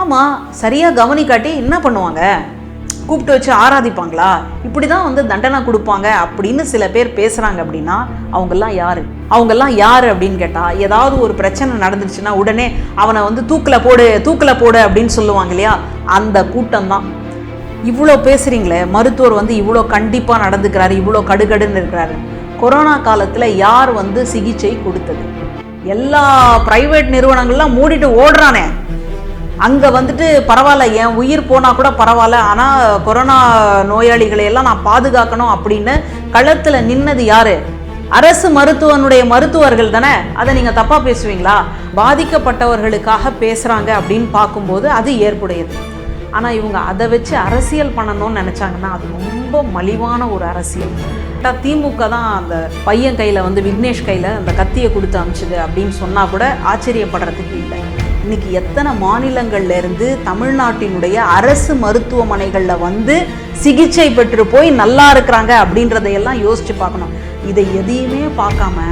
ஆமாம் சரியாக கவனிக்காட்டி என்ன பண்ணுவாங்க? கூப்பிட்டு வச்சு ஆராதிப்பாங்களா? இப்படி தான் வந்து தண்டனை கொடுப்பாங்க அப்படின்னு சில பேர் பேசுகிறாங்க அப்படின்னா அவங்கெல்லாம் யார்? அவங்கெல்லாம் யார் அப்படின்னு கேட்டால் ஏதாவது ஒரு பிரச்சனை நடந்துச்சுன்னா உடனே அவனை வந்து தூக்கில் போடு தூக்கில் போடு அப்படின்னு சொல்லுவாங்க இல்லையா? அந்த கூட்டம் தான் இவ்வளோ பேசுகிறீங்களே மருத்துவர் வந்து இவ்வளோ கண்டிப்பாக நடந்துக்கிறாரு இவ்வளோ கடுகடுன்னு இருக்கிறாரு. கொரோனா காலத்தில் யார் வந்து சிகிச்சை கொடுத்தது? எல்லா ப்ரைவேட் நிறுவனங்கள்லாம் மூடிட்டு ஓடுறானே. அங்கே வந்துட்டு பரவாயில்ல என் உயிர் போனால் கூட பரவாயில்ல ஆனால் கொரோனா நோயாளிகளை எல்லாம் நான் பாதுகாக்கணும் அப்படின்னு களத்தில் நின்னது யாரு? அரசு மருத்துவனுடைய மருத்துவர்கள் தானே? அதை நீங்கள் தப்பாக பேசுவீங்களா? பாதிக்கப்பட்டவர்களுக்காக பேசுகிறாங்க அப்படின்னு பார்க்கும்போது அது ஏற்புடையது. ஆனால் இவங்க அதை வச்சு அரசியல் பண்ணணும்னு நினச்சாங்கன்னா அது ரொம்ப மலிவான ஒரு அரசியல். திமுக தான் அந்த பையன் கையில் வந்து விக்னேஷ் கையில் அந்த கத்தியை கொடுத்து அமிச்சுது அப்படின்னு சொன்னால் கூட ஆச்சரியப்படுறதுக்கு இல்லை. இன்னைக்கு எத்தனை மாநிலங்கள்ல இருந்து தமிழ்நாட்டினுடைய அரசு மருத்துவமனைகளில் வந்து சிகிச்சை பெற்று போய் நல்லா இருக்கிறாங்க அப்படின்றதையெல்லாம் யோசிச்சு பார்க்கணும். இதை எதையுமே பார்க்காம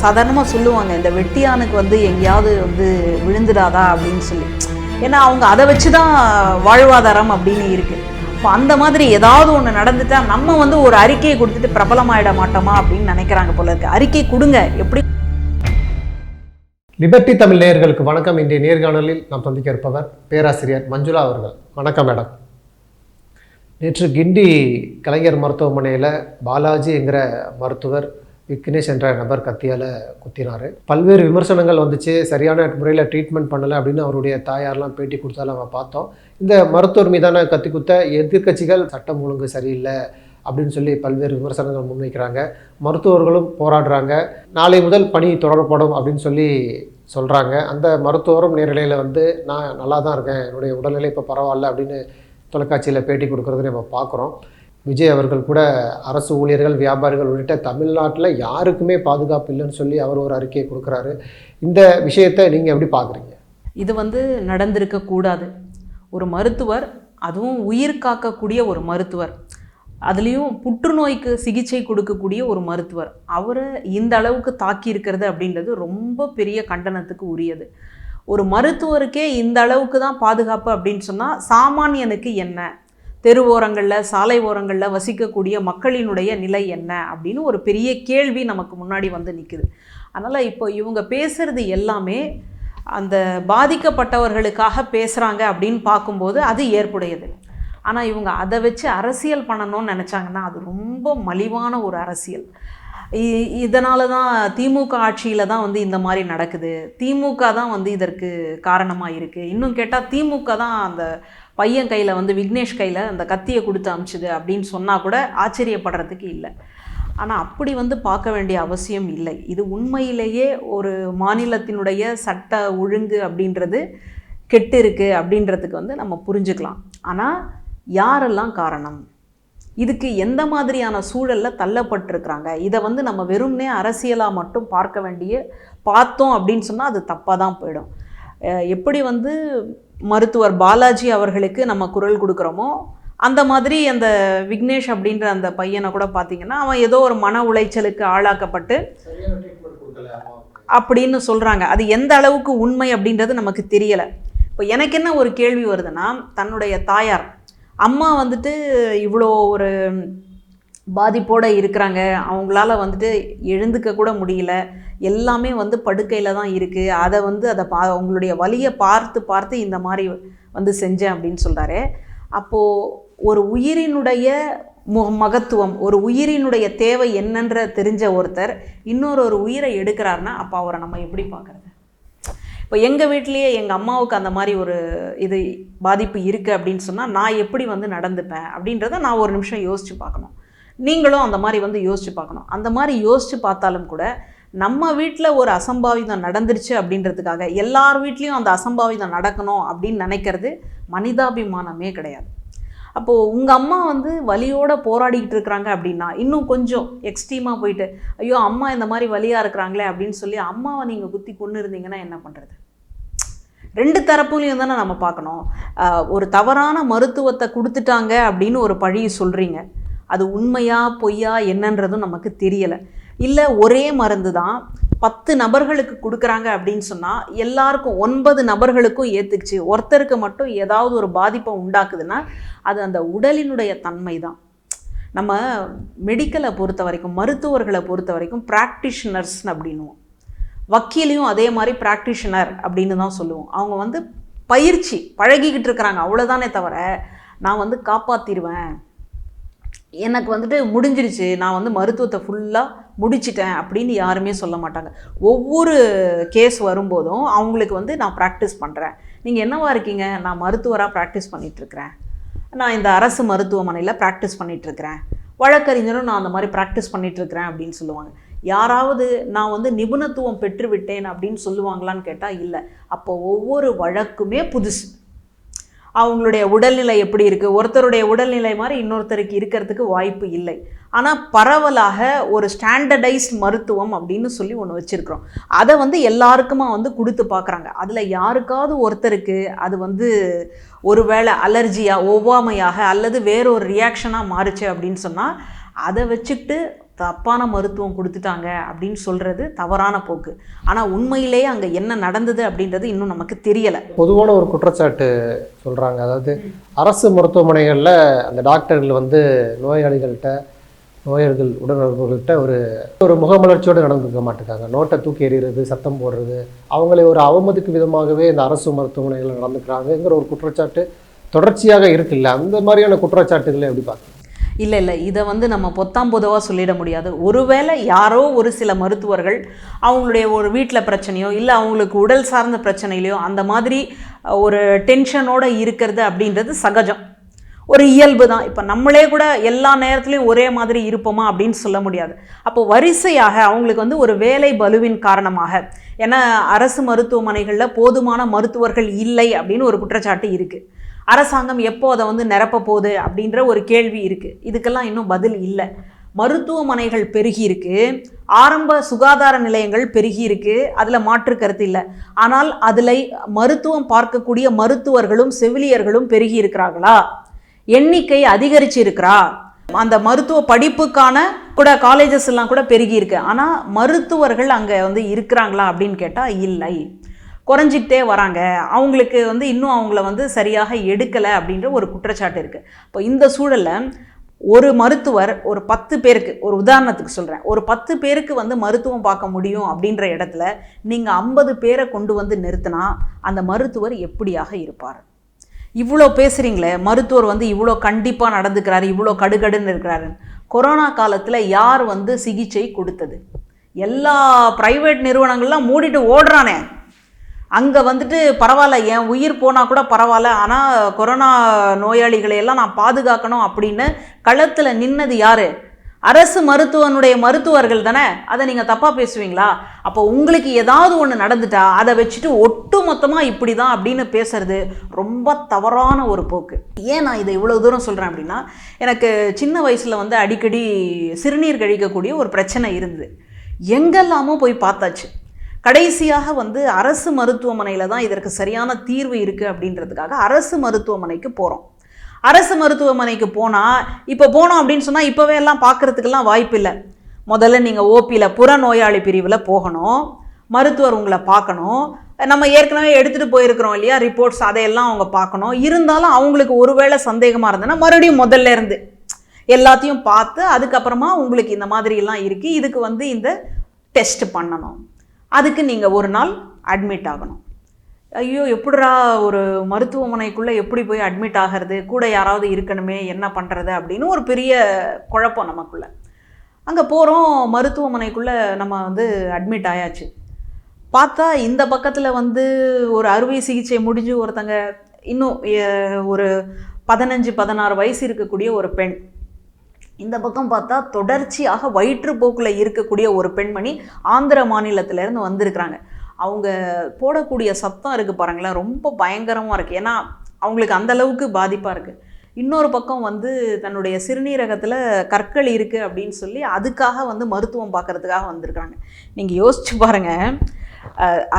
சாதாரணமாக சொல்லுவாங்க இந்த வெட்டியானுக்கு வந்து எங்கேயாவது வந்து விழுந்துடாதா அப்படின்னு சொல்லி. ஏன்னா அவங்க அதை வச்சு தான் வாழ்வாதாரம் அப்படின்னு இருக்கு. இப்போ அந்த மாதிரி ஏதாவது ஒன்று நடந்துட்டா நம்ம வந்து ஒரு அறிக்கையை கொடுத்துட்டு பிரபலமாயிட மாட்டோமா அப்படின்னு நினைக்கிறாங்க போல இருக்கு. அறிக்கை கொடுங்க. எப்படி லிபர்டி தமிழ் நேயர்களுக்கு வணக்கம். இன்றைய நேர்காணலில் நாம் சந்திக்க இருப்பவர் பேராசிரியர் மஞ்சுளா அவர்கள். வணக்கம் மேடம். நேற்று கிண்டி கலைஞர் மருத்துவமனையில் பாலாஜி என்கிற மருத்துவர் விக்னேஷ் என்ற நபர் கத்தியால் குத்தினார். பல்வேறு விமர்சனங்கள் வந்துச்சு. சரியான முறையில் ட்ரீட்மெண்ட் பண்ணலை அப்படின்னு அவருடைய தாயார்லாம் பேட்டி கொடுத்தாலும் நம்ம பார்த்தோம். இந்த மருத்துவர் மீதான கத்தி குத்த எதிர்க்கட்சிகள் சட்டம் ஒழுங்கு சரியில்லை. அப்படின்னு சொல்லி பல்வேறு விமர்சனங்கள் முன்வைக்கிறாங்க. மருத்துவர்களும் போராடுறாங்க. நாளை முதல் பணி தொடரப்படும் அப்படின்னு சொல்லி சொல்கிறாங்க அந்த மருத்துவரும் நேரலையில் வந்து நான் நல்லா தான் இருக்கேன். என்னுடைய உடல்நிலை இப்போ பரவாயில்ல அப்படின்னு தொலைக்காட்சியில் பேட்டி கொடுக்குறது நம்ம பார்க்குறோம். விஜய் அவர்கள் கூட அரசு ஊழியர்கள் வியாபாரிகள் உள்ளிட்ட தமிழ்நாட்டில் யாருக்குமே பாதுகாப்பு இல்லைன்னு சொல்லி அவர் ஒரு அறிக்கையை கொடுக்குறாரு. இந்த விஷயத்தை நீங்கள் எப்படி பார்க்குறீங்க? இது வந்து நடந்திருக்கக்கூடாது ஒரு மருத்துவர் அதுவும் உயிர் காக்கக்கூடிய ஒரு மருத்துவர். அதுலேயும் புற்றுநோய்க்கு சிகிச்சை கொடுக்கக்கூடிய ஒரு மருத்துவர். அவரை இந்த அளவுக்கு தாக்கி இருக்கிறது அப்படின்றது ரொம்ப பெரிய கண்டனத்துக்கு உரியது. ஒரு மருத்துவருக்கே இந்த அளவுக்கு தான் பாதுகாப்பு அப்படின்னு சொன்னால் சாமானியனுக்கு என்ன? தெரு ஓரங்களில் சாலை ஓரங்களில் வசிக்கக்கூடிய மக்களினுடைய நிலை என்ன? அப்படின்னு ஒரு பெரிய கேள்வி நமக்கு முன்னாடி வந்து நிற்குது அதனால் இப்போ இவங்க பேசுகிறது எல்லாமே அந்த பாதிக்கப்பட்டவர்களுக்காக பேசுகிறாங்க அப்படின்னு பார்க்கும்போது அது ஏற்புடையது. ஆனால் இவங்க அதை வச்சு அரசியல் பண்ணணும்னு நினச்சாங்கன்னா அது ரொம்ப மலிவான ஒரு அரசியல். இதனால தான் திமுக ஆட்சியில் தான் வந்து இந்த மாதிரி நடக்குது. திமுக தான் வந்து இதற்கு காரணமாக இருக்குது இன்னும் கேட்டால் திமுக தான் அந்த பையன் கையில் வந்து விக்னேஷ் கையில் அந்த கத்தியை கொடுத்து அமிச்சுது அப்படின்னு சொன்னால் கூட ஆச்சரியப்படுறதுக்கு இல்லை. ஆனால் அப்படி வந்து பார்க்க வேண்டிய அவசியம் இல்லை. இது உண்மையிலேயே ஒரு மாநிலத்தினுடைய சட்ட ஒழுங்கு அப்படின்றது கெட்டு இருக்குது அப்படின்றதுக்கு வந்து நம்ம புரிஞ்சுக்கலாம். ஆனால் யாரெல்லாம் காரணம்? இதுக்கு எந்த மாதிரியான சூழலில் தள்ளப்பட்டிருக்கிறாங்க? இதை வந்து நம்ம வெறும்னே அரசியலாக மட்டும் பார்க்க வேண்டிய பார்த்தோம் அப்படின்னு சொன்னால் அது தப்பாக தான் போயிடும். எப்படி வந்து மருத்துவர் பாலாஜி அவர்களுக்கு நம்ம குரல் கொடுக்குறோமோ அந்த மாதிரி அந்த விக்னேஷ் அப்படின்ற அந்த பையனை கூட பார்த்தீங்கன்னா அவன் ஏதோ ஒரு மன உளைச்சலுக்கு ஆளாக்கப்பட்டு அப்படின்னு சொல்கிறாங்க அது எந்த அளவுக்கு உண்மை அப்படின்றது நமக்கு தெரியலை. இப்போ எனக்கு என்ன ஒரு கேள்வி வருதுன்னா தன்னுடைய தாயார் அம்மா வந்துட்டு இவ்வளோ ஒரு பாதிப்போடு இருக்கிறாங்க. அவங்களால வந்துட்டு எழுந்துக்க கூட முடியல. எல்லாமே வந்து படுக்கையில் தான் இருக்குது அதை வந்து அதை பா அவங்களுடைய வழியை பார்த்து பார்த்து இந்த மாதிரி வந்து செஞ்சேன் அப்படின்னு சொல்கிறாரு அப்போது ஒரு உயிரினுடைய மு மகத்துவம் ஒரு உயிரினுடைய தேவை என்னன்ற தெரிஞ்ச ஒருத்தர் இன்னொரு ஒரு உயிரை எடுக்கிறாருன்னா அப்போ அவரை நம்ம எப்படி பார்க்குறது? இப்போ எங்கள் வீட்லேயே எங்கள் அம்மாவுக்கு அந்த மாதிரி ஒரு இது பாதிப்பு இருக்குது அப்படின்னு சொன்னால் நான் எப்படி வந்து நடந்துப்பேன் அப்படின்றத நான் ஒரு நிமிஷம் யோசித்து பார்க்கணும். நீங்களும் அந்த மாதிரி வந்து யோசித்து பார்க்கணும். அந்த மாதிரி யோசித்து பார்த்தாலும் கூட நம்ம வீட்டில் ஒரு அசம்பாவிதம் நடந்துருச்சு அப்படின்றதுக்காக எல்லார் வீட்லேயும் அந்த அசம்பாவிதம் நடக்கணும் அப்படின்னு நினைக்கிறது மனிதாபிமானமே கிடையாது. அப்போது உங்கள் அம்மா வந்து வலியோட போராடிக்கிட்டு இருக்கிறாங்க அப்படின்னா இன்னும் கொஞ்சம் எக்ஸ்ட்ரீமாக போயிட்டு ஐயோ அம்மா இந்த மாதிரி வலியாக இருக்கிறாங்களே அப்படின்னு சொல்லி அம்மாவை நீங்கள் குத்தி கொண்டு இருந்தீங்கன்னா என்ன பண்ணுறது ரெண்டு தரப்புலையும் தானே நம்ம பார்க்கணும். ஒரு தவறான மருத்துவத்தை கொடுத்துட்டாங்க அப்படின்னு ஒரு பழி சொல்கிறீங்க அது உண்மையா பொய்யா என்னன்றதும் நமக்கு தெரியலை. இல்லை ஒரே மருந்து தான் பத்து நபர்களுக்கு கொடுக்குறாங்க அப்படின்னு சொன்னால் எல்லாருக்கும் ஒன்பது நபர்களுக்கும் ஏற்றுக்குச்சு ஒருத்தருக்கு மட்டும் ஏதாவது ஒரு பாதிப்பை உண்டாக்குதுன்னா அது அந்த உடலினுடைய தன்மை தான் நம்ம மெடிக்கலை பொறுத்த வரைக்கும் மருத்துவர்களை பொறுத்த வரைக்கும் ப்ராக்டிஷனர்ஸ் அப்படின்னுவோம். வக்கீலையும் அதே மாதிரி ப்ராக்டிஷனர் அப்படின்னு தான் சொல்லுவோம். அவங்க வந்து பயிற்சி பழகிக்கிட்டு இருக்கிறாங்க. அவ்வளோதானே தவிர நான் வந்து காப்பாற்றிடுவேன் எனக்கு வந்துட்டு முடிஞ்சிருச்சு. நான் வந்து மருத்துவத்தை ஃபுல்லாக முடிச்சிட்டேன் அப்படின்னு யாருமே சொல்ல மாட்டாங்க. ஒவ்வொரு கேஸ் வரும்போதும் அவங்களுக்கு வந்து நான் ப்ராக்டிஸ் பண்ணுறேன் நீங்கள் என்னவா இருக்கீங்க? நான் மருத்துவராக ப்ராக்டிஸ் பண்ணிகிட்ருக்கிறேன் நான் இந்த அரசு மருத்துவமனையில் ப்ராக்டிஸ் பண்ணிகிட்ருக்கிறேன் வழக்கறிஞரும் நான் அந்த மாதிரி ப்ராக்டிஸ் பண்ணிகிட்ருக்கிறேன் அப்படின்னு சொல்லுவாங்க. யாராவது நான் வந்து நிபுணத்துவம் பெற்றுவிட்டேன் அப்படின்னு சொல்லுவாங்களான்னு கேட்டால் இல்லை. அப்போ ஒவ்வொரு வழக்குமே புதுசு. அவங்களுடைய உடல்நிலை எப்படி இருக்குது ஒருத்தருடைய உடல்நிலை மாதிரி இன்னொருத்தருக்கு இருக்கிறதுக்கு வாய்ப்பு இல்லை. ஆனால் பரவலாக ஒரு ஸ்டாண்டர்டைஸ்ட் மருத்துவம் அப்படின்னு சொல்லி ஒன்று வச்சுருக்குறோம். அதை வந்து எல்லாருக்குமா வந்து கொடுத்து பார்க்குறாங்க. அதில் யாருக்காவது ஒருத்தருக்கு அது வந்து ஒருவேளை அலர்ஜியாக ஒவ்வாமையாக அல்லது வேற ஒரு ரியாக்ஷனாக மாறுச்சு அப்படின்னு சொன்னால் அதை வச்சுக்கிட்டு தப்பான மருத்துவம் கொடுத்துட்டாங்க அப்படின்னு சொல்கிறது தவறான போக்கு. ஆனால் உண்மையிலேயே அங்கே என்ன நடந்தது அப்படின்றது இன்னும் நமக்கு தெரியலை. பொதுவான ஒரு குற்றச்சாட்டு சொல்கிறாங்க அதாவது அரசு மருத்துவமனைகளில் அந்த டாக்டர்கள் வந்து நோயாளிகள்கிட்ட நோயர்கள் உடனவர்கள்ட்ட ஒரு ஒரு முகமலர்ச்சியோடு நடந்துக்க மாட்டேங்காங்க நோட்டை தூக்கி எறிகிறது சத்தம் போடுறது அவங்களை ஒரு அவமதிக்கும் விதமாகவே இந்த அரசு மருத்துவமனைகளில் நடந்துக்கிறாங்கங்கிற ஒரு குற்றச்சாட்டு தொடர்ச்சியாக இருக்குல்ல? அந்த மாதிரியான குற்றச்சாட்டுகளை எப்படி பார்க்குறீங்க? இல்லை இல்லை இதை வந்து நம்ம பொத்தாம் பொதுவாக சொல்லிட முடியாது. ஒருவேளை யாரோ ஒரு சில மருத்துவர்கள் அவங்களுடைய ஒரு வீட்டில் பிரச்சனையோ இல்லை அவங்களுக்கு உடல் சார்ந்த பிரச்சனையிலையோ அந்த மாதிரி ஒரு டென்ஷனோடு இருக்கிறது அப்படின்றது சகஜம். ஒரு இயல்பு தான். இப்போ நம்மளே கூட எல்லா நேரத்துலையும் ஒரே மாதிரி இருப்போமா அப்படின்னு சொல்ல முடியாது. அப்போ வரிசையாக அவங்களுக்கு வந்து ஒரு வேலை பலுவின் காரணமாக ஏன்னா அரசு மருத்துவமனைகளில் போதுமான மருத்துவர்கள் இல்லை அப்படின்னு ஒரு குற்றச்சாட்டு இருக்குது அரசாங்கம் எப்போ அதை வந்து நிரப்ப போகுது அப்படின்ற ஒரு கேள்வி இருக்குது இதுக்கெல்லாம் இன்னும் பதில் இல்லை. மருத்துவமனைகள் பெருகியிருக்கு ஆரம்ப சுகாதார நிலையங்கள் பெருகியிருக்கு அதில் மாற்று கருத்து இல்லை. ஆனால் அதில் மருத்துவம் பார்க்கக்கூடிய மருத்துவர்களும் செவிலியர்களும் பெருகி இருக்கிறார்களா? எண்ணிக்கை அதிகரிச்சு இருக்கிறா? அந்த மருத்துவ படிப்புக்கான கூட காலேஜஸ் எல்லாம் கூட பெருகி இருக்கு. ஆனால் மருத்துவர்கள் அங்கே வந்து இருக்கிறாங்களா அப்படின்னு கேட்டால் இல்லை. குறைஞ்சிக்கிட்டே வராங்க. அவங்களுக்கு வந்து இன்னும் அவங்கள வந்து சரியாக எடுக்கலை அப்படின்ற ஒரு குற்றச்சாட்டு இருக்குது இப்போ இந்த சூழலில் ஒரு மருத்துவர் ஒரு பத்து பேருக்கு ஒரு உதாரணத்துக்கு சொல்கிறேன் ஒரு பத்து பேருக்கு வந்து மருத்துவம் பார்க்க முடியும் அப்படின்ற இடத்துல நீங்கள் ஐம்பது பேரை கொண்டு வந்து நிறுத்தினா அந்த மருத்துவர் எப்படியாக இருப்பார்? இவ்வளோ பேசுகிறீங்களே மருத்துவர் வந்து இவ்வளோ கண்டிப்பாக நடந்துக்கிறாரு இவ்வளோ கடுகடுன்னு இருக்கிறாரு. கொரோனா காலத்தில் யார் வந்து சிகிச்சை கொடுத்தது? எல்லா ப்ரைவேட் நிறுவனங்கள்லாம் மூடிட்டு ஓடுறானே. அங்கே வந்துட்டு பரவாயில்ல என் உயிர் போனால் கூட பரவாயில்ல ஆனால் கொரோனா நோயாளிகளை எல்லாம் நான் பாதுகாக்கணும் அப்படின்னு களத்தில் நின்னது யார்? அரசு மருத்துவனுடைய மருத்துவர்கள் தானே? அதை நீங்கள் தப்பாக பேசுவீங்களா? அப்போ உங்களுக்கு ஏதாவது ஒன்று நடந்துட்டா அதை வச்சுட்டு ஒட்டு மொத்தமாக இப்படி தான் அப்படின்னு பேசுறது ரொம்ப தவறான ஒரு போக்கு. ஏன் நான் இதை இவ்வளோ தூரம் சொல்கிறேன் அப்படின்னா எனக்கு சின்ன வயசில் வந்து அடிக்கடி சிறுநீர் கழிக்கக்கூடிய ஒரு பிரச்சனை இருந்தது. எங்கெல்லாமோ போய் பார்த்தாச்சு. கடைசியாக வந்து அரசு மருத்துவமனையில் தான் இதற்கு சரியான தீர்வு இருக்குது அப்படின்றதுக்காக அரசு மருத்துவமனைக்கு போகிறோம் அரசு மருத்துவமனைக்கு போனால் இப்போ போனோம் அப்படின்னு சொன்னால் இப்போவே எல்லாம் பார்க்குறதுக்கெல்லாம் வாய்ப்பு இல்லை. முதல்ல நீங்கள் ஓபியில் புற நோயாளி பிரிவில் போகணும். மருத்துவர் உங்களை பார்க்கணும். நம்ம ஏற்கனவே எடுத்துகிட்டு போயிருக்கிறோம் இல்லையா? ரிப்போர்ட்ஸ் அதையெல்லாம் அவங்க பார்க்கணும். இருந்தாலும் அவங்களுக்கு ஒருவேளை சந்தேகமாக இருந்ததுன்னா மறுபடியும் முதல்ல இருந்து எல்லாத்தையும் பார்த்து அதுக்கப்புறமா உங்களுக்கு இந்த மாதிரிலாம் இருக்குது இதுக்கு வந்து இந்த டெஸ்ட் பண்ணணும். அதுக்கு நீங்கள் ஒரு நாள் அட்மிட் ஆகணும். ஐயோ எப்படிரா ஒரு மருத்துவமனைக்குள்ளே எப்படி போய் அட்மிட் ஆகிறது? கூட யாராவது இருக்கணுமே என்ன பண்ணுறது அப்படின்னு ஒரு பெரிய குழப்பம் நமக்குள்ளே. அங்கே போகிறோம் மருத்துவமனைக்குள்ளே நம்ம வந்து அட்மிட் ஆயாச்சு. பார்த்தா இந்த பக்கத்தில் வந்து ஒரு அறுவை சிகிச்சை முடிஞ்சு ஒருத்தங்க இன்னும் ஒரு பதினஞ்சு பதினாறு வயசு இருக்கக்கூடிய ஒரு பெண். இந்த பக்கம் பார்த்தா தொடர்ச்சியாக வயிற்றுப்போக்கில் இருக்கக்கூடிய ஒரு பெண்மணி ஆந்திர மாநிலத்திலேருந்து வந்திருக்கிறாங்க. அவங்க போடக்கூடிய சத்தம் இருக்குது பாருங்களேன் ரொம்ப பயங்கரமாக இருக்குது ஏன்னா அவங்களுக்கு அந்தளவுக்கு பாதிப்பாக இருக்குது இன்னொரு பக்கம் வந்து தன்னுடைய சிறுநீரகத்தில் கற்கள் இருக்குது அப்படின்னு சொல்லி அதுக்காக வந்து மருத்துவம் பார்க்கறதுக்காக வந்திருக்காங்க நீங்கள் யோசிச்சு பாருங்கள்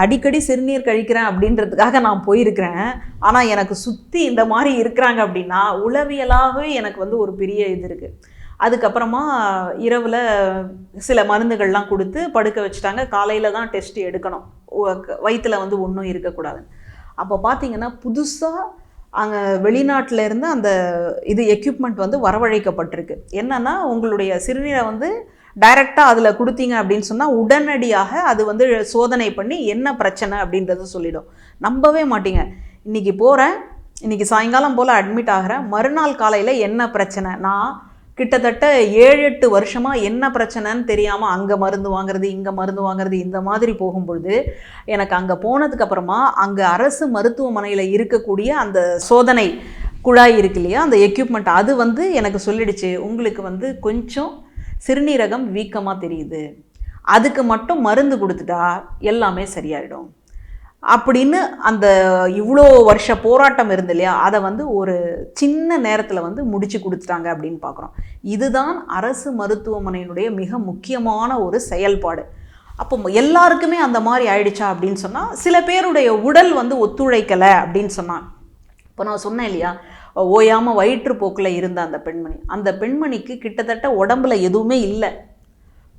அடிக்கடி சிறுநீர் கழிக்கிறேன் அப்படின்றதுக்காக நான் போயிருக்கிறேன். ஆனால் எனக்கு சுற்றி இந்த மாதிரி இருக்கிறாங்க அப்படின்னா உளவியலாகவே எனக்கு வந்து ஒரு பெரிய இது இருக்குது அதுக்கப்புறமா இரவில் சில மருந்துகள்லாம் கொடுத்து படுக்க வச்சுட்டாங்க. காலையில் தான் டெஸ்ட் எடுக்கணும். வயிற்றில் வந்து ஒன்றும் இருக்கக்கூடாது அப்போ பார்த்தீங்கன்னா புதுசாக அங்கே வெளிநாட்டில் இருந்து அந்த இது எக்யூப்மெண்ட் வந்து வரவழைக்கப்பட்டிருக்கு. என்னென்னா உங்களுடைய சிறுநீரை வந்து டைரெக்டாக அதில் கொடுத்தீங்க அப்படின்னு சொன்னால் உடனடியாக அது வந்து சோதனை பண்ணி என்ன பிரச்சனை அப்படின்றத சொல்லிடும். நம்பவே மாட்டீங்க. இன்றைக்கி போகிறேன் இன்றைக்கி சாயங்காலம் போல் அட்மிட் ஆகிறேன். மறுநாள் காலையில் என்ன பிரச்சனை? நான் கிட்டத்தட்ட ஏழு எட்டு வருஷமாக என்ன பிரச்சனைன்னு தெரியாமல் அங்கே மருந்து வாங்குறது இங்கே மருந்து வாங்குறது இந்த மாதிரி போகும்பொழுது எனக்கு அங்கே போனதுக்கப்புறமா அங்கே அரசு மருத்துவமனையில் இருக்கக்கூடிய அந்த சோதனை குழாய் இருக்கு இல்லையா அந்த எக்யூப்மெண்ட் அது வந்து எனக்கு சொல்லிடுச்சு உங்களுக்கு வந்து கொஞ்சம் சிறுநீரகம் வீக்கமாக தெரியுது. அதுக்கு மட்டும் மருந்து கொடுத்துட்டா எல்லாமே சரியாயிடும். அப்படின்னு அந்த இவ்வளோ வருஷ போராட்டம் இருந்து இல்லையா? அதை வந்து ஒரு சின்ன நேரத்தில் வந்து முடிச்சு கொடுத்துட்டாங்க அப்படின்னு பார்க்குறோம் இதுதான் அரசு மருத்துவமனையினுடைய மிக முக்கியமான ஒரு செயல்பாடு. அப்போ எல்லாருக்குமே அந்த மாதிரி ஆயிடுச்சா அப்படின்னு சொன்னால் சில பேருடைய உடல் வந்து ஒத்துழைக்கலை அப்படின்னு சொன்னான் இப்போ நான் சொன்னேன் இல்லையா? ஓயாமல் வயிற்றுப்போக்கில் இருந்த அந்த பெண்மணி. அந்த பெண்மணிக்கு கிட்டத்தட்ட உடம்புல எதுவுமே இல்லை.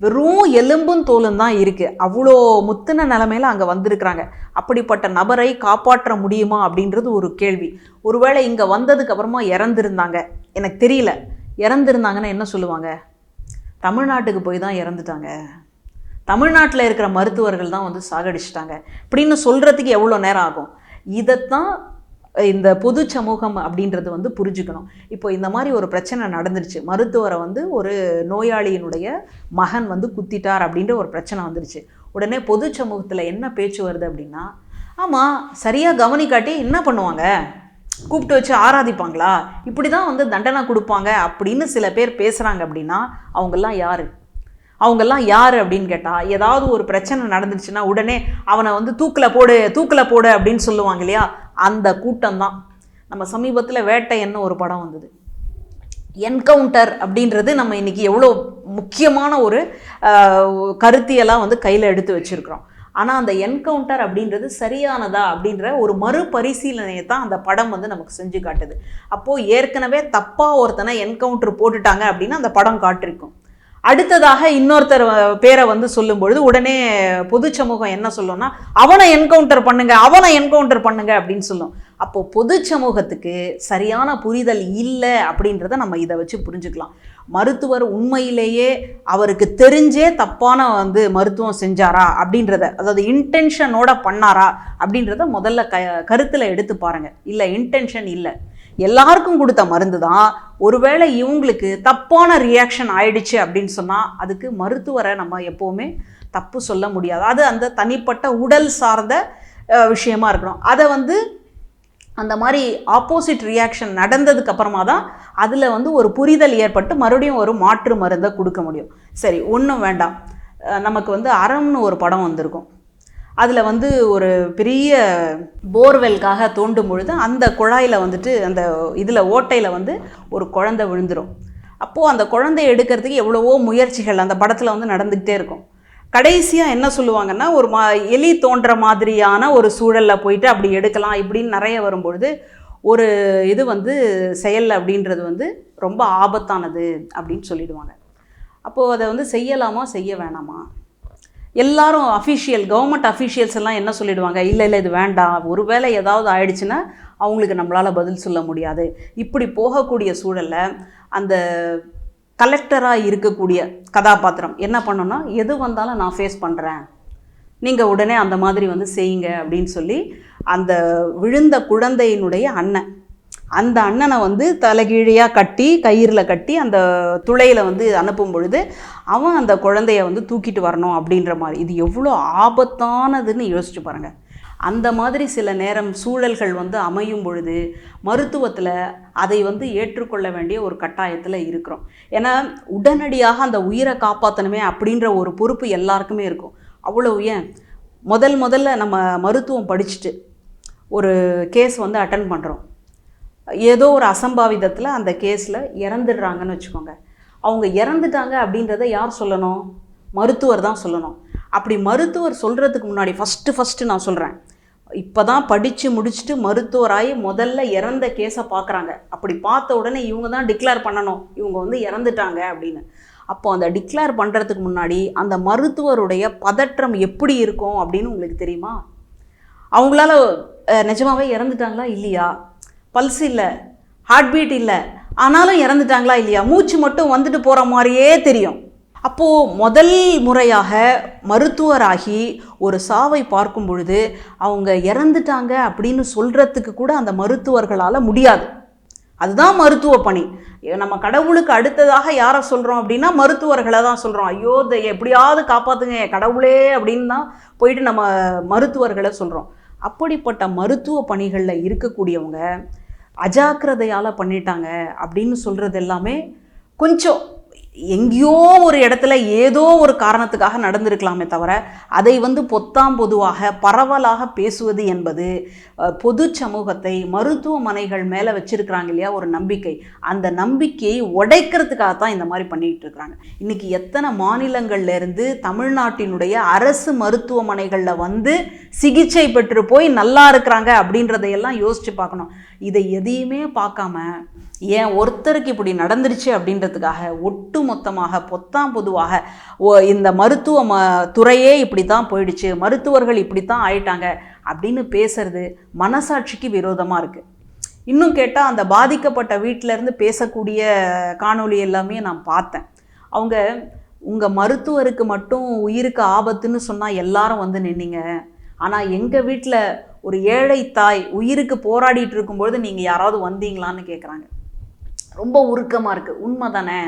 வெறும் எலும்பும் தோலும் தான் இருக்குது அவ்வளோ முத்தின நிலமையில் அங்கே வந்திருக்கிறாங்க. அப்படிப்பட்ட நபரை காப்பாற்ற முடியுமா அப்படின்றது ஒரு கேள்வி. ஒருவேளை இங்கே வந்ததுக்கு அப்புறமா இறந்துருந்தாங்க. எனக்கு தெரியல. இறந்துருந்தாங்கன்னா என்ன சொல்லுவாங்க? தமிழ்நாட்டுக்கு போய் தான் இறந்துட்டாங்க. தமிழ்நாட்டில் இருக்கிற மருத்துவர்கள் தான் வந்து சாகடிச்சிட்டாங்க. இப்படின்னு சொல்கிறதுக்கு எவ்வளோ நேரம் ஆகும்? இதைத்தான் இந்த பொது சமூகம் அப்படின்றது வந்து புரிஞ்சுக்கணும். இப்போ இந்த மாதிரி ஒரு பிரச்சனை நடந்துருச்சு. மருத்துவரை வந்து ஒரு நோயாளியினுடைய மகன் வந்து குத்திட்டார் அப்படின்ற ஒரு பிரச்சனை வந்துருச்சு. உடனே பொது சமூகத்தில் என்ன பேச்சு வருது அப்படின்னா ஆமாம் சரியாக கவனிக்காட்டி என்ன பண்ணுவாங்க? கூப்பிட்டு வச்சு ஆராதிப்பாங்களா? இப்படி தான் வந்து தண்டனை கொடுப்பாங்க அப்படின்னு சில பேர் பேசுகிறாங்க அப்படின்னா அவங்கெல்லாம் யார்? அவங்கெல்லாம் யார் அப்படின்னு கேட்டால் ஏதாவது ஒரு பிரச்சனை நடந்துச்சுன்னா உடனே அவனை வந்து தூக்கில் போடு தூக்கில் போடு அப்படின்னு சொல்லுவாங்க இல்லையா? அந்த கூட்டம் தான் நம்ம சமீபத்தில் வேட்டைன்னு ஒரு படம் வந்தது. என்கவுண்டர் அப்படின்றது நம்ம இன்னைக்கு எவ்வளோ முக்கியமான ஒரு கருத்தியெல்லாம் வந்து கையில் எடுத்து வச்சுருக்கிறோம். ஆனால் அந்த என்கவுண்டர் அப்படின்றது சரியானதா அப்படின்ற ஒரு மறுபரிசீலனையை தான் அந்த படம் வந்து நமக்கு செஞ்சு காட்டுது. அப்போது ஏற்கனவே தப்பாக ஒருத்தனை என்கவுண்டர் போட்டுட்டாங்க அப்படின்னு அந்த படம் காட்டிருக்கும் அடுத்ததாக இன்னொருத்தர் பேரை வந்து சொல்லும்பொழுது உடனே பொது சமூகம் என்ன சொல்லும்னா அவனை என்கவுண்டர் பண்ணுங்க அவனை என்கவுண்டர் பண்ணுங்க அப்படின்னு சொல்லும். அப்போ பொது சமூகத்துக்கு சரியான புரிதல் இல்லை அப்படின்றத நம்ம இதை வச்சு புரிஞ்சுக்கலாம். மருத்துவர் உண்மையிலேயே அவருக்கு தெரிஞ்சே தப்பான வந்து மருத்துவம் செஞ்சாரா அப்படின்றத அதாவது இன்டென்ஷனோட பண்ணாரா அப்படின்றத முதல்ல க கருத்தில் எடுத்து பாருங்க. இல்லை இன்டென்ஷன் இல்லை. எல்லாருக்கும் கொடுத்த மருந்து தான் ஒருவேளை இவங்களுக்கு தப்பான ரியாக்ஷன் ஆயிடுச்சு அப்படின்னு சொன்னால் அதுக்கு மருத்துவரை நம்ம எப்போவுமே தப்பு சொல்ல முடியாது. அது அந்த தனிப்பட்ட உடல் சார்ந்த விஷயமா இருக்கணும். அதை வந்து அந்த மாதிரி ஆப்போசிட் ரியாக்ஷன் நடந்ததுக்கு அப்புறமா தான் அதில் வந்து ஒரு புரிதல் ஏற்பட்டு மறுபடியும் ஒரு மாற்று மருந்தை கொடுக்க முடியும். சரி ஒன்றும் வேண்டாம். நமக்கு வந்து அறம்னு ஒரு படம் வந்திருக்கும். அதில் வந்து ஒரு பெரிய போர்வெல்காக தோண்டும் பொழுது அந்த குழாயில் வந்துட்டு அந்த இதில் ஓட்டையில் வந்து ஒரு குழந்தை விழுந்துடும் அப்போது அந்த குழந்தைய எடுக்கிறதுக்கு எவ்வளவோ முயற்சிகள் அந்த படத்தில் வந்து நடந்துக்கிட்டே இருக்கும். கடைசியாக என்ன சொல்லுவாங்கன்னா ஒரு மா எலி தோன்ற மாதிரியான ஒரு சூழலில் போயிட்டு அப்படி எடுக்கலாம் இப்படின்னு நிறைய வரும்பொழுது ஒரு இது வந்து செயல் அப்படின்றது வந்து ரொம்ப ஆபத்தானது அப்படின்னு சொல்லிடுவாங்க. அப்போது அதை வந்து செய்யலாமா செய்ய வேணாமா? எல்லாரும் அஃபிஷியல் கவர்மெண்ட் அஃபிஷியல்ஸ் எல்லாம் என்ன சொல்லிடுவாங்க? இல்லை இல்லை இது வேண்டாம். ஒருவேளை ஏதாவது ஆயிடுச்சுன்னா அவங்களுக்கு நம்மளால் பதில் சொல்ல முடியாது. இப்படி போகக்கூடிய சூழலில் அந்த கலெக்டராக இருக்கக்கூடிய கதாபாத்திரம் என்ன பண்ணணும்னா எது வந்தாலும் நான் ஃபேஸ் பண்ணுறேன் நீங்கள் உடனே அந்த மாதிரி வந்து செய்யுங்க. அப்படின்னு சொல்லி அந்த விழுந்த குழந்தையினுடைய அண்ணன் அந்த அண்ணனை வந்து தலைகீழியாக கட்டி கயிறில் கட்டி அந்த துளையில் வந்து அனுப்பும் பொழுது அவன் அந்த குழந்தைய வந்து தூக்கிட்டு வரணும் அப்படின்ற மாதிரி. இது எவ்வளோ ஆபத்தானதுன்னு யோசிச்சு பாருங்க. அந்த மாதிரி சில நேரம் சூழல்கள் வந்து அமையும் பொழுது மருத்துவத்தில் அதை வந்து ஏற்றுக்கொள்ள வேண்டிய ஒரு கட்டாயத்தில் இருக்கிறோம். ஏன்னா உடனடியாக அந்த உயிரை காப்பாற்றணுமே அப்படின்ற ஒரு பொறுப்பு எல்லாருக்குமே இருக்கும். அவ்வளோ ஏன்? முதல் முதல்ல நம்ம மருத்துவம் படிச்சுட்டு ஒரு கேஸ் வந்து அட்டன் பண்ணுறோம் ஏதோ ஒரு அசம்பாவிதத்தில் அந்த கேஸில் இறந்துடுறாங்கன்னு வச்சுக்கோங்க. அவங்க இறந்துட்டாங்க அப்படின்றத யார் சொல்லணும்? மருத்துவர் தான் சொல்லணும். அப்படி மருத்துவர் சொல்கிறதுக்கு முன்னாடி ஃபஸ்ட்டு ஃபஸ்ட்டு நான் சொல்கிறேன் இப்போ தான் படித்து முடிச்சுட்டு மருத்துவராகி முதல்ல இறந்த கேஸை பார்க்குறாங்க அப்படி பார்த்த உடனே இவங்க தான் டிக்ளேர் பண்ணணும். இவங்க வந்து இறந்துட்டாங்க அப்படின்னு. அப்போ அந்த டிக்ளேர் பண்ணுறதுக்கு முன்னாடி அந்த மருத்துவருடைய பதற்றம் எப்படி இருக்கும் அப்படின்னு உங்களுக்கு தெரியுமா? அவங்களால நிஜமாகவே நிஜமாவே இறந்துட்டாங்களா இல்லையா? பல்ஸ் இல்லை ஹார்ட் பீட் இல்லை. ஆனாலும் இறந்துட்டாங்களா இல்லையா? மூச்சு மட்டும் வந்துட்டு போகிற மாதிரியே தெரியும். அப்போது முதல் முறையாக மருத்துவராகி ஒரு சாவை பார்க்கும் பொழுது அவங்க இறந்துட்டாங்க அப்படின்னு சொல்கிறதுக்கு கூட அந்த மருத்துவர்களால் முடியாது. அதுதான் மருத்துவ பணி. நம்ம கடவுளுக்கு அடுத்ததாக யாரை சொல்கிறோம் அப்படின்னா மருத்துவர்களை தான் சொல்கிறோம் ஐயோ இதை எப்படியாவது காப்பாற்றுங்க கடவுளே அப்படின்னு தான் போயிட்டு நம்ம மருத்துவர்களை சொல்கிறோம் அப்படிப்பட்ட மருத்துவ பணிகளில் இருக்கக்கூடியவங்க அஜாக்கிரதையால் பண்ணிட்டாங்க அப்படின்னு சொல்கிறது எல்லாமே கொஞ்சம் எங்கேயோ ஒரு இடத்துல ஏதோ ஒரு காரணத்துக்காக நடந்திருக்கலாமே தவிர அதை வந்து பொத்தாம் பொதுவாக பரவலாக பேசுவது என்பது பொது சமூகத்தை மருத்துவமனைகள் மேலே வச்சிருக்கிறாங்க இல்லையா ஒரு நம்பிக்கை. அந்த நம்பிக்கையை உடைக்கிறதுக்காக தான் இந்த மாதிரி பண்ணிகிட்டு இருக்கிறாங்க இன்றைக்கி எத்தனை மாநிலங்கள்லேருந்து தமிழ்நாட்டினுடைய அரசு மருத்துவமனைகளில் வந்து சிகிச்சை பெற்று போய் நல்லா இருக்கிறாங்க அப்படின்றதையெல்லாம் யோசித்து பார்க்கணும். இதை எதையுமே பார்க்காம ஏன் ஒருத்தருக்கு இப்படி நடந்துருச்சு அப்படின்றதுக்காக ஒட்டு மொத்தமாக பொத்தாம் பொதுவாக ஓ இந்த மருத்துவ ம துறையே இப்படி தான் போயிடுச்சு மருத்துவர்கள் இப்படி தான் ஆயிட்டாங்க அப்படின்னு பேசுறது மனசாட்சிக்கு விரோதமாக இருக்குது இன்னும் கேட்டால் அந்த பாதிக்கப்பட்ட வீட்டிலேருந்து பேசக்கூடிய காணொளி எல்லாமே நான் பார்த்தேன். அவங்க உங்கள் மருத்துவருக்கு மட்டும் உயிருக்கு ஆபத்துன்னு சொன்னால் எல்லாரும் வந்து நின்னீங்க. ஆனால் எங்கள் வீட்டில் ஒரு ஏழை தாய் உயிருக்கு போராடிட்டு இருக்கும்பொழுது நீங்கள் யாராவது வந்தீங்களான்னு கேட்குறாங்க ரொம்ப உருக்கமாக இருக்குது உண்மை தானே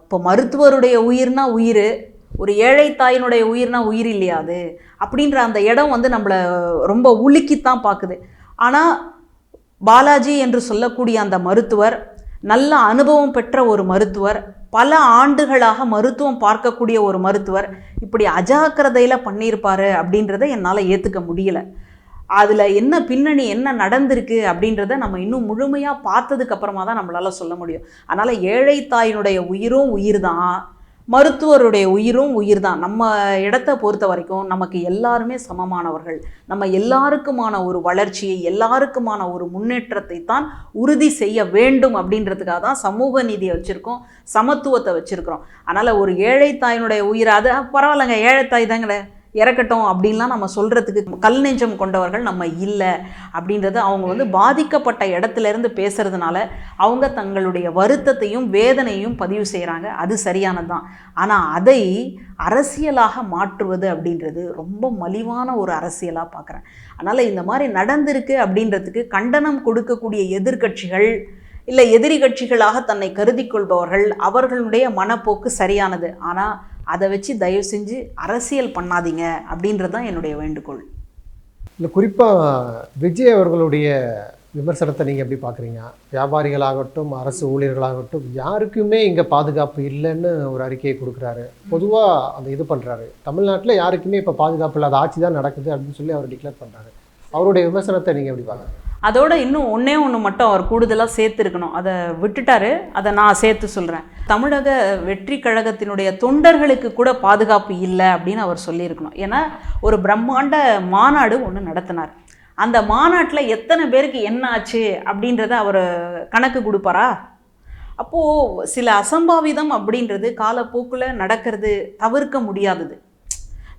இப்போ மருத்துவருடைய உயிர்னா உயிர் ஒரு ஏழை தாயினுடைய உயிர்னா உயிர் இல்லையா அது? அப்படின்ற அந்த இடம் வந்து நம்மளை ரொம்ப உலுக்கித்தான் பார்க்குது ஆனால் பாலாஜி என்று சொல்லக்கூடிய அந்த மருத்துவர் நல்ல அனுபவம் பெற்ற ஒரு மருத்துவர் பல ஆண்டுகளாக மருத்துவம் பார்க்கக்கூடிய ஒரு மருத்துவர் இப்படி அஜாக்கிரதையில் பண்ணியிருப்பாரு அப்படின்றத என்னால் ஏற்றுக்க முடியல. அதில் என்ன பின்னணி என்ன நடந்திருக்கு அப்படின்றத நம்ம இன்னும் முழுமையாக பார்த்ததுக்கப்புறமா தான் நம்மளால் சொல்ல முடியும். அதனால் ஏழை தாயினுடைய உயிரும் உயிர் தான் மருத்துவருடைய உயிரும் உயிர் தான் நம்ம இடத்த பொறுத்த வரைக்கும் நமக்கு எல்லாருமே சமமானவர்கள். நம்ம எல்லாருக்குமான ஒரு வளர்ச்சியை எல்லாருக்குமான ஒரு முன்னேற்றத்தை தான் உறுதி செய்ய வேண்டும் அப்படின்றதுக்காக தான் சமூக நீதியை வச்சுருக்கோம் சமத்துவத்தை வச்சுருக்கிறோம். அதனால் ஒரு ஏழை தாயினுடைய உயிரை பரவாயில்லைங்க ஏழை தாய் தாங்களே. இறக்கட்டும் அப்படின்லாம் நம்ம சொல்கிறதுக்கு கல் நெஞ்சம் கொண்டவர்கள் நம்ம இல்லை அப்படின்றது அவங்க வந்து பாதிக்கப்பட்ட இடத்துல இருந்து அவங்க தங்களுடைய வருத்தத்தையும் வேதனையும் பதிவு செய்கிறாங்க அது சரியானது தான் ஆனால் அதை அரசியலாக மாற்றுவது அப்படின்றது ரொம்ப மலிவான ஒரு அரசியலாக பார்க்குறேன் அதனால் இந்த மாதிரி நடந்திருக்கு அப்படின்றதுக்கு கண்டனம் கொடுக்கக்கூடிய எதிர்க்கட்சிகள் இல்லை எதிரி கட்சிகளாக தன்னை கருதி கொள்பவர்கள் அவர்களுடைய மனப்போக்கு சரியானது. ஆனால் அதை வச்சு தயவு செஞ்சு அரசியல் பண்ணாதீங்க அப்படின்றது தான் என்னுடைய வேண்டுகோள். இல்லை குறிப்பாக விஜய் அவர்களுடைய விமர்சனத்தை நீங்கள் எப்படி பார்க்குறீங்க வியாபாரிகளாகட்டும் அரசு ஊழியர்களாகட்டும் யாருக்குமே இங்கே பாதுகாப்பு இல்லைன்னு ஒரு அறிக்கையை கொடுக்குறாரு. பொதுவாக அந்த இது பண்ணுறாரு தமிழ்நாட்டில் யாருக்குமே இப்போ பாதுகாப்பு இல்லாத ஆட்சி தான் நடக்குது அப்படின்னு சொல்லி அவர் டிக்ளேர் பண்ணுறாரு அவருடைய விமர்சனத்தை நீங்கள் எப்படி பார்க்குறீங்க அதோட இன்னும் ஒன்றே ஒன்று மட்டும் அவர் கூடுதலாக சேர்த்துருக்கணும். அதை விட்டுட்டாரு. அதை நான் சேர்த்து சொல்கிறேன் தமிழக வெற்றி கழகத்தினுடைய தொண்டர்களுக்கு கூட பாதுகாப்பு இல்லை அப்படின்னு அவர் சொல்லியிருக்கணும். ஏன்னா ஒரு பிரம்மாண்ட மாநாடு ஒன்று நடத்தினார். அந்த மாநாட்டில் எத்தனை பேருக்கு என்ன ஆச்சு அப்படின்றத அவர் கணக்கு கொடுப்பாரா? அப்போது சில அசம்பாவிதம் அப்படின்றது காலப்போக்கில் நடக்கிறது தவிர்க்க முடியாதது.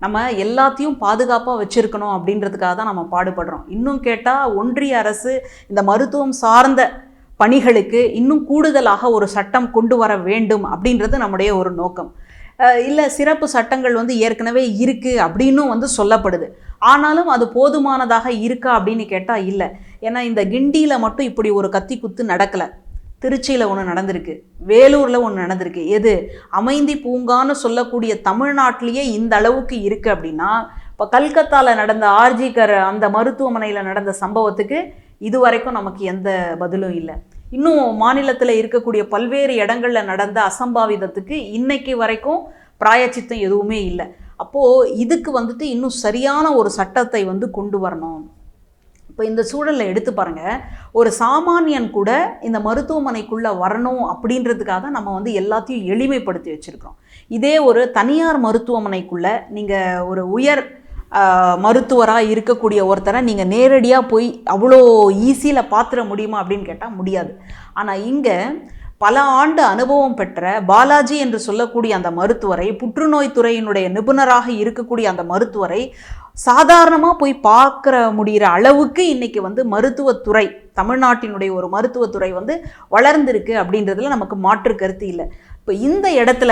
நம்ம எல்லாத்தையும் பாதுகாப்பாக வச்சுருக்கணும் அப்படின்றதுக்காக தான் நம்ம பாடுபடுறோம். இன்னும் கேட்டால் ஒன்றிய அரசு இந்த மருத்துவம் சார்ந்த பணிகளுக்கு இன்னும் கூடுதலாக ஒரு சட்டம் கொண்டு வர வேண்டும் அப்படின்றது நம்முடைய ஒரு நோக்கம். இல்லை சிறப்பு சட்டங்கள் வந்து ஏற்கனவே இருக்குது அப்படின்னும் வந்து சொல்லப்படுது. ஆனாலும் அது போதுமானதாக இருக்கா அப்படின்னு கேட்டால் இல்லை. ஏன்னா இந்த கிண்டியில் மட்டும் இப்படி ஒரு கத்தி குத்து நடக்கலை. திருச்சியில் ஒன்று நடந்திருக்கு. வேலூரில் ஒன்று நடந்திருக்கு. எது? அமைந்தி பூங்கான்னு சொல்லக்கூடிய தமிழ்நாட்டிலேயே இந்த அளவுக்கு இருக்குது அப்படின்னா இப்போ கல்கத்தாவில் நடந்த ஆர்ஜிகர் அந்த மருத்துவமனையில் நடந்த சம்பவத்துக்கு இதுவரைக்கும் நமக்கு எந்த பதிலும் இல்லை. இன்னும் மாநிலத்தில் இருக்கக்கூடிய பல்வேறு இடங்களில் நடந்த அசம்பாவிதத்துக்கு இன்னைக்கு வரைக்கும் பிராயச்சித்தம் எதுவுமே இல்லை. அப்போது இதுக்கு வந்துட்டு இன்னும் சரியான ஒரு சட்டத்தை வந்து கொண்டு வரணும். இப்போ இந்த சூழலில் எடுத்து பாருங்கள் ஒரு சாமானியன் கூட இந்த மருத்துவமனைக்குள்ளே வரணும் அப்படின்றதுக்காக தான் நம்ம வந்து எல்லாத்தையும் எளிமைப்படுத்தி வச்சுருக்கிறோம். இதே ஒரு தனியார் மருத்துவமனைக்குள்ளே நீங்கள் ஒரு உயர் மருத்துவராக இருக்கக்கூடிய ஒருத்தரை நீங்கள் நேரடியாக போய் அவ்வளோ ஈஸியில் பார்த்துட முடியுமா அப்படின்னு கேட்டால் முடியாது. ஆனால் இங்கே பல ஆண்டு அனுபவம் பெற்ற பாலாஜி என்று சொல்லக்கூடிய அந்த மருத்துவரை புற்றுநோய் துறையினுடைய நிபுணராக இருக்கக்கூடிய அந்த மருத்துவரை சாதாரணமாக போய் பார்க்குற முடிகிற அளவுக்கு இன்னைக்கு வந்து மருத்துவத்துறை தமிழ்நாட்டினுடைய ஒரு மருத்துவத்துறை வந்து வளர்ந்திருக்கு அப்படின்றதுல நமக்கு மாற்று கருத்து இல்லை. இப்போ இந்த இடத்துல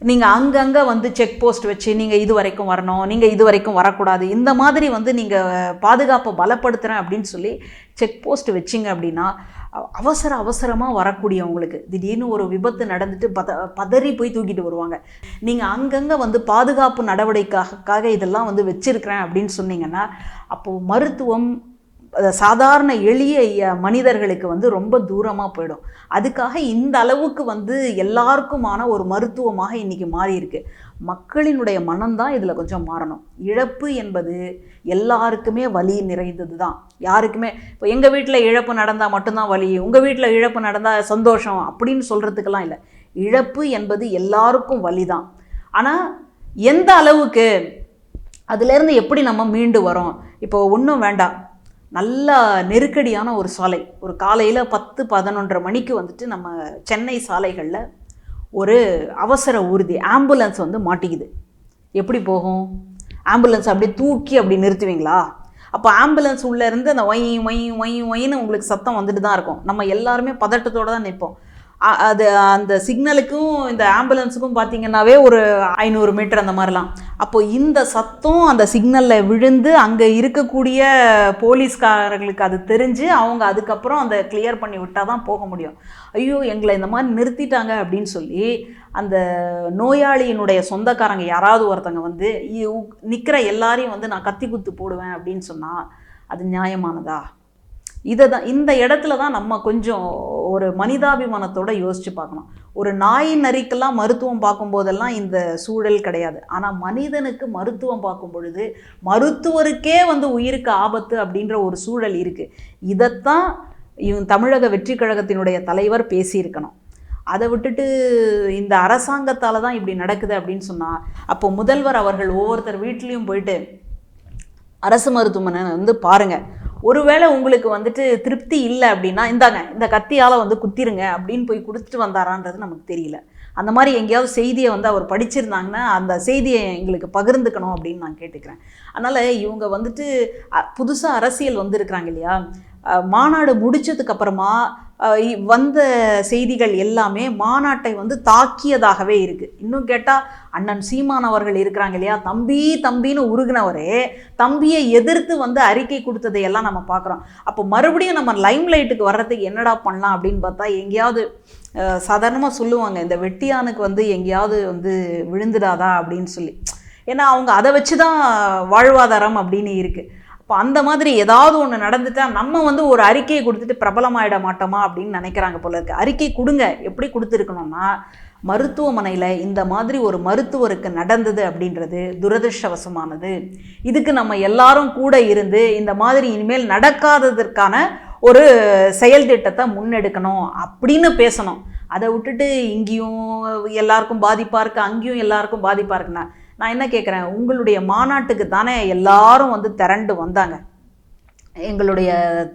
நீங்கள் அங்கங்கே வந்து செக் போஸ்ட் வச்சு நீங்கள் இது வரைக்கும் வரணும் நீங்கள் இது வரைக்கும் வரக்கூடாது இந்த மாதிரி வந்து நீங்கள் பாதுகாப்பை பலப்படுத்துகிறேன் அப்படின்னு சொல்லி செக் போஸ்ட் வச்சிங்க அப்படின்னா அவசர அவசரமாக வரக்கூடியவங்களுக்கு திடீர்னு ஒரு விபத்து நடந்துட்டு பத பதறி போய் தூக்கிட்டு வருவாங்க. நீங்கள் அங்கங்கே வந்து பாதுகாப்பு நடவடிக்கைக்காக இதெல்லாம் வந்து வச்சுருக்கிறேன் அப்படின்னு சொன்னீங்கன்னா அப்போது மருத்துவம் சாதாரண எளிய மனிதர்களுக்கு வந்து ரொம்ப தூரமாக போயிடும். அதுக்காக இந்த அளவுக்கு வந்து எல்லாருக்குமான ஒரு மருத்துவமாக இன்னைக்கு மாறியிருக்கு. மக்களினுடைய மனம்தான் இதில் கொஞ்சம் மாறணும். இழப்பு என்பது எல்லாருக்குமே வலி நிறைந்தது தான் யாருக்குமே இப்போ எங்கள் வீட்டில் இழப்பு நடந்தால் மட்டும்தான் வலி உங்கள் வீட்டில் இழப்பு நடந்தால் சந்தோஷம் அப்படின்னு சொல்கிறதுக்கெல்லாம் இல்லை. இழப்பு என்பது எல்லாருக்கும் வலி தான் ஆனால் எந்த அளவுக்கு அதுலேருந்து எப்படி நம்ம மீண்டு வரோம்? இப்போ ஒன்றும் வேண்டாம். நல்ல நெருக்கடியான ஒரு சாலை. ஒரு காலையில் பத்து பதினொன்றரை மணிக்கு வந்துட்டு நம்ம சென்னை சாலைகளில் ஒரு அவசர ஊர்தி ஆம்புலன்ஸ் வந்து மாட்டிக்குது. எப்படி போகும்? ஆம்புலன்ஸ் அப்படியே தூக்கி அப்படி நிறுத்துவீங்களா? அப்போ ஆம்புலன்ஸ் உள்ளேருந்து அந்த ஒய் ஒய் ஒய் ஒயின்னு உங்களுக்கு சத்தம் வந்துட்டு தான் இருக்கும். நம்ம எல்லாருமே பதட்டத்தோடு தான் நிற்போம். அது அந்த சிக்னலுக்கும் இந்த ஆம்புலன்ஸுக்கும் பார்த்தீங்கன்னாவே ஒரு ஐநூறு மீட்டர் அந்த மாதிரிலாம் அப்போது இந்த சத்தம் அந்த சிக்னலில் விழுந்து அங்கே இருக்கக்கூடிய போலீஸ்காரர்களுக்கு அது தெரிஞ்சு அவங்க அதுக்கப்புறம் அந்த கிளியர் பண்ணி விட்டால் தான் போக முடியும். ஐயோ எங்களை இந்த மாதிரி நிறுத்திட்டாங்க அப்படின்னு சொல்லி அந்த நோயாளியினுடைய சொந்தக்காரங்க யாராவது ஒருத்தங்க வந்து நிற்கிற எல்லாரையும் வந்து நான் கத்தி குத்து போடுவேன் அப்படின்னு சொன்னால் அது நியாயமானதா? இதை தான் இந்த இடத்துல தான் நம்ம கொஞ்சம் ஒரு மனிதாபிமானத்தோடு யோசித்து பார்க்கணும். ஒரு நாய் நரிக்கெல்லாம் மருத்துவம் பார்க்கும்போதெல்லாம் இந்த சூழல் கிடையாது. ஆனால் மனிதனுக்கு மருத்துவம் பார்க்கும் பொழுது மருத்துவருக்கே வந்து உயிருக்கு ஆபத்து அப்படின்ற ஒரு சூழல் இருக்குது இதைத்தான் இவன் தமிழக வெற்றி கழகத்தினுடைய தலைவர் பேசியிருக்கணும். அதை விட்டுட்டு இந்த அரசாங்கத்தால் தான் இப்படி நடக்குது அப்படின்னு சொன்னால் அப்போ முதல்வர் அவர்கள் ஒவ்வொருத்தர் வீட்லேயும் போயிட்டு அரசு மருத்துவமனை வந்து பாருங்கள் ஒருவேளை உங்களுக்கு வந்துட்டு திருப்தி இல்லை அப்படின்னா இந்தாங்க இந்த கத்தியால் வந்து குத்திருங்க அப்படின்னு போய் கொடுத்துட்டு வந்தாரான்றது நமக்கு தெரியல. அந்த மாதிரி எங்கேயாவது செய்தியை வந்து அவர் படிச்சிருந்தாங்கன்னா அந்த செய்தியை எங்களுக்கு பகிர்ந்துக்கணும் அப்படின்னு நான் கேட்டுக்கிறேன். அதனால் இவங்க வந்துட்டு புதுசாக அரசியல் வந்திருக்கிறாங்க இல்லையா? மாநாடு முடித்ததுக்கப்புறமா வந்த செய்திகள் எல்லாமே மாநாட்டை வந்து தாக்கியதாகவே இருக்குது இன்னும் கேட்டால் அண்ணன் சீமான் அவர்கள் இருக்கிறாங்க இல்லையா? தம்பி தம்பின்னு உருகினவரே தம்பியை எதிர்த்து வந்து அறிக்கை கொடுத்ததையெல்லாம் நம்ம பார்க்குறோம் அப்போ மறுபடியும் நம்ம லைம் லைட்டுக்கு வர்றதுக்கு என்னடா பண்ணலாம் அப்படின்னு பார்த்தா எங்கேயாவது சாதாரணமாக சொல்லுவாங்க இந்த வெட்டியானுக்கு வந்து எங்கேயாவது வந்து விழுந்துடாதா அப்படின்னு சொல்லி. ஏன்னா அவங்க அதை வச்சு தான் வாழ்வாதாரம் அப்படின்னு இருக்குது இப்போ அந்த மாதிரி ஏதாவது ஒன்று நடந்துட்டா நம்ம வந்து ஒரு அறிக்கையை கொடுத்துட்டு பிரபலமாயிட மாட்டோமா அப்படின்னு நினைக்கிறாங்க போல இருக்கு. அறிக்கை கொடுங்க. எப்படி கொடுத்துருக்கணும்னா மருத்துவமனையில் இந்த மாதிரி ஒரு மருத்துவருக்கு நடந்தது அப்படின்றது துரதிருஷ்டவசமானது. இதுக்கு நம்ம எல்லாரும் கூட இருந்து இந்த மாதிரி இனிமேல் நடக்காததற்கான ஒரு செயல் திட்டத்தை முன்னெடுக்கணும் அப்படின்னு பேசணும். அதை விட்டுட்டு இங்கேயும் எல்லாருக்கும் பாதிப்பாக இருக்குது அங்கேயும் எல்லாருக்கும் பாதிப்பாக இருக்குன்னா நான் என்ன கேட்குறேன் உங்களுடைய மாநாட்டுக்கு தானே எல்லாரும் வந்து திரண்டு வந்தாங்க. எங்களுடைய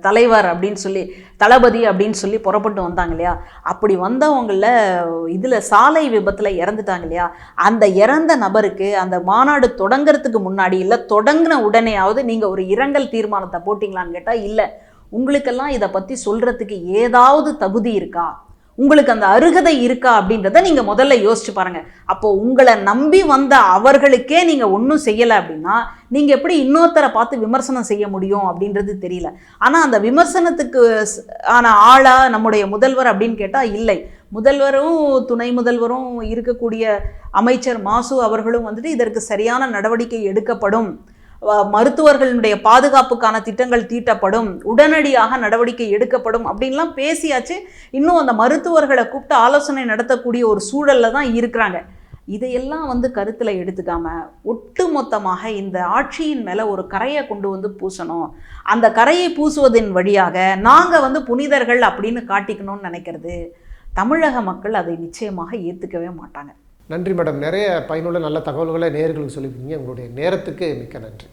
தலைவர் அப்படின்னு சொல்லி தளபதி அப்படின்னு சொல்லி புறப்பட்டு வந்தாங்க இல்லையா? அப்படி வந்தவங்கள இதில் சாலை விபத்தில் இறந்துட்டாங்க இல்லையா? அந்த இறந்த நபருக்கு அந்த மாநாடு தொடங்குறதுக்கு முன்னாடி இல்லை தொடங்கின உடனேயாவது நீங்கள் ஒரு இரங்கல் தீர்மானத்தை போட்டிங்களான்னு கேட்டால் இல்லை. உங்களுக்கெல்லாம் இதை பற்றி சொல்கிறதுக்கு ஏதாவது தகுதி இருக்கா? உங்களுக்கு அந்த அருகதை இருக்கா அப்படின்றத நீங்கள் முதல்ல யோசிச்சு பாருங்கள் அப்போது உங்களை நம்பி வந்த அவர்களுக்கே நீங்கள் ஒன்றும் செய்யலை அப்படின்னா நீங்கள் எப்படி இன்னொருத்தரை பார்த்து விமர்சனம் செய்ய முடியும் அப்படின்றது தெரியல. ஆனால் அந்த விமர்சனத்துக்கு ஆன ஆளாக நம்முடைய முதல்வர் அப்படின்னு கேட்டால் இல்லை. முதல்வரும் துணை முதல்வரும் இருக்கக்கூடிய அமைச்சர் மாசு அவர்களும் வந்துட்டு இதற்கு சரியான நடவடிக்கை எடுக்கப்படும். மருத்துவர்களுடைய பாதுகாப்புக்கான திட்டங்கள் தீட்டப்படும் உடனடியாக நடவடிக்கை எடுக்கப்படும் அப்படின்லாம் பேசியாச்சு. இன்னும் அந்த மருத்துவர்களை கூப்பிட்டு ஆலோசனை நடத்தக்கூடிய ஒரு சூழலில் தான் இருக்கிறாங்க. இதையெல்லாம் வந்து கருத்தில் எடுத்துக்காம ஒட்டுமொத்தமாக இந்த ஆட்சியின் மேலே ஒரு கரையை கொண்டு வந்து பூசணும். அந்த கரையை பூசுவதன் வழியாக நாங்கள் வந்து புனிதர்கள் அப்படின்னு காட்டிக்கணும்னு நினைக்கிறது. தமிழக மக்கள் அதை நிச்சயமாக ஏற்றுக்கவே மாட்டாங்க. நன்றி மேடம். நிறைய பயனுள்ள நல்ல தகவல்களை நேர்களுக்கு சொல்லியிருக்கீங்க. உங்களுடைய நேரத்துக்கு மிக்க நன்றி.